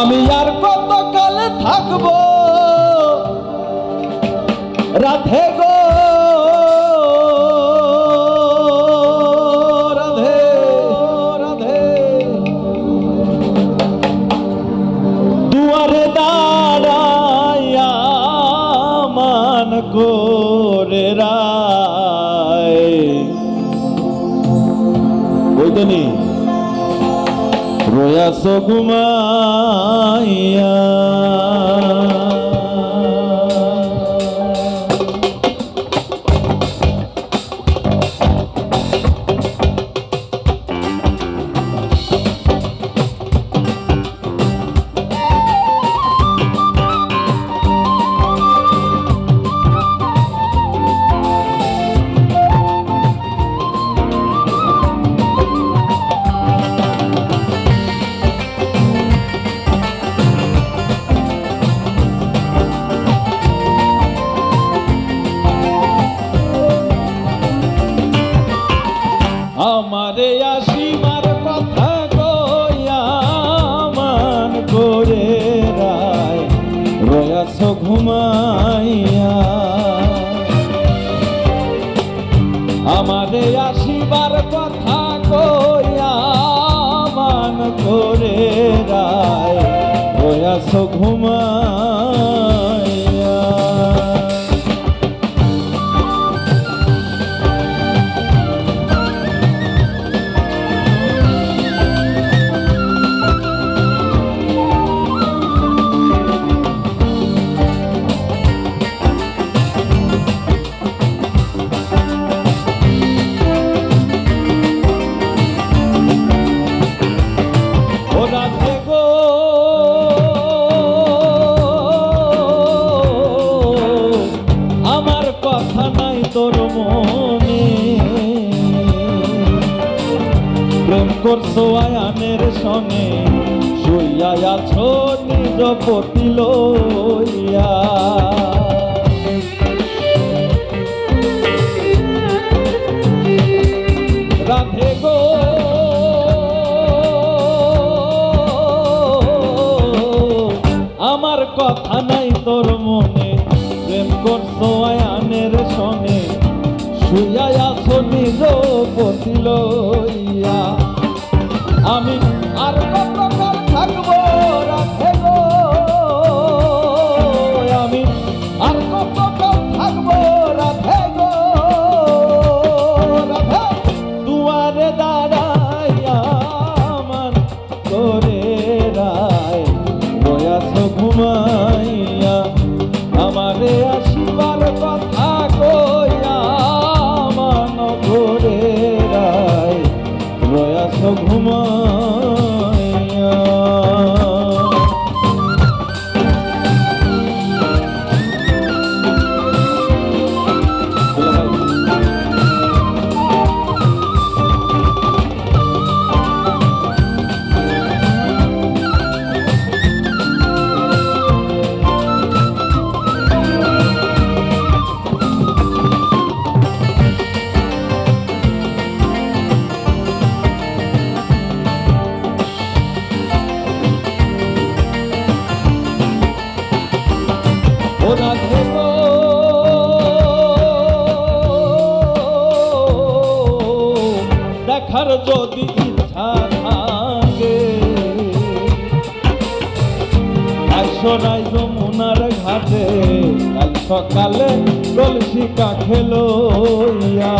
আমি আর কত কালে থাকব? রাধে গো। রাধে রাধে। দুয়ারে দাঁড়াইয়া মান করে রায়। বইতনি রয়াস ঘুমাইয়া আমারে আসিমার কথা গয়া মান করে রায়। রয়াস ঘুমাইয়া। আমারে আসিবার কথা গয়া মান করে রায়। রয়াস ঘুমাইয়া। তোর মনে। প্রেম করছ আয়ানের সনে শুইয়া আছো নিজ পতি লইয়া। রাধে গো। আমার কথা নাই তোর মনে, প্রেম করছ আয়ানের সনে শুইয়া আছো নিজ পতি লইয়া আমি আর কত কাল থাকব গো? আমি আর কত কাল থাকব রাধে দুয়ারে দাঁড়াইয়া মান করে রায়। বয়াস ঘুমাইয়া আমারে যদি ইচ্ছা থাকে আইসরাই যমুনার ঘাটে কাল সকালে কলসি কাঠে লইয়া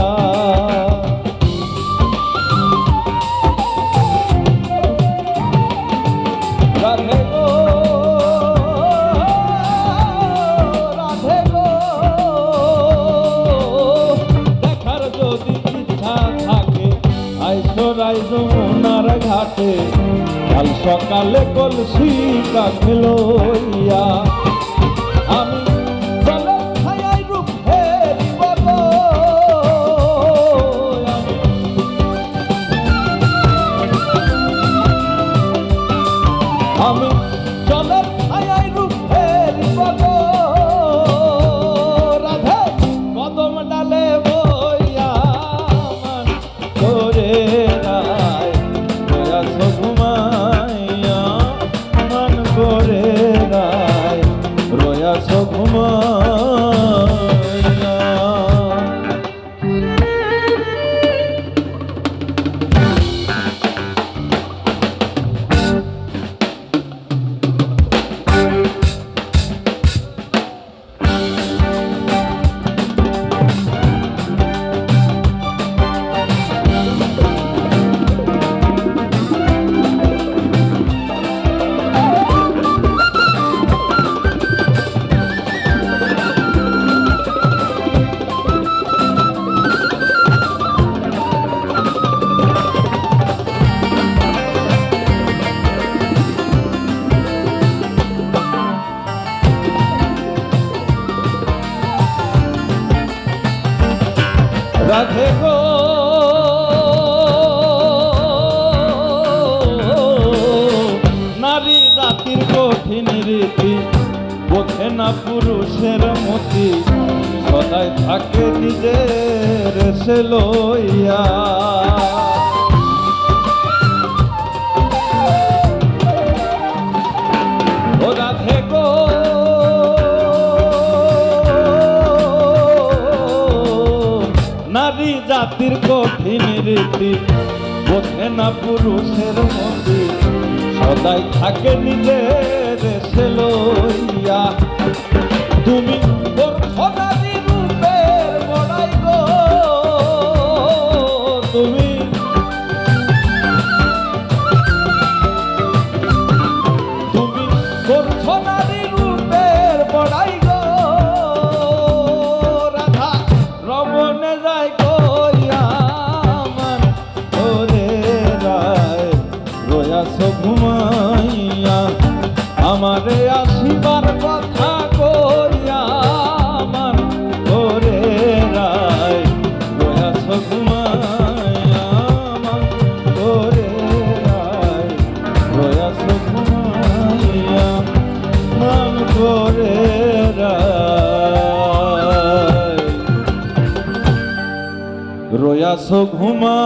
সকালে কলসি কাখে লইয়া আমি জলের ছায়ায় রূপ হেরিব গো। আমি জলের ছায়ায় রূপ ফেরিব গো। রাধে কদম ডালে বইয়া মান করে রায় প্রয়াস রাধে গো। নারী জাতির কঠিন রীতি, বোঝে না পুরুষের মতি। সদাই থাকে নিজের সে লইয়া। জাতির কঠিন রীতি। বোঝে না পুরুষের মধ্যে সদাই থাকে নিজের সে আছো ঘুমা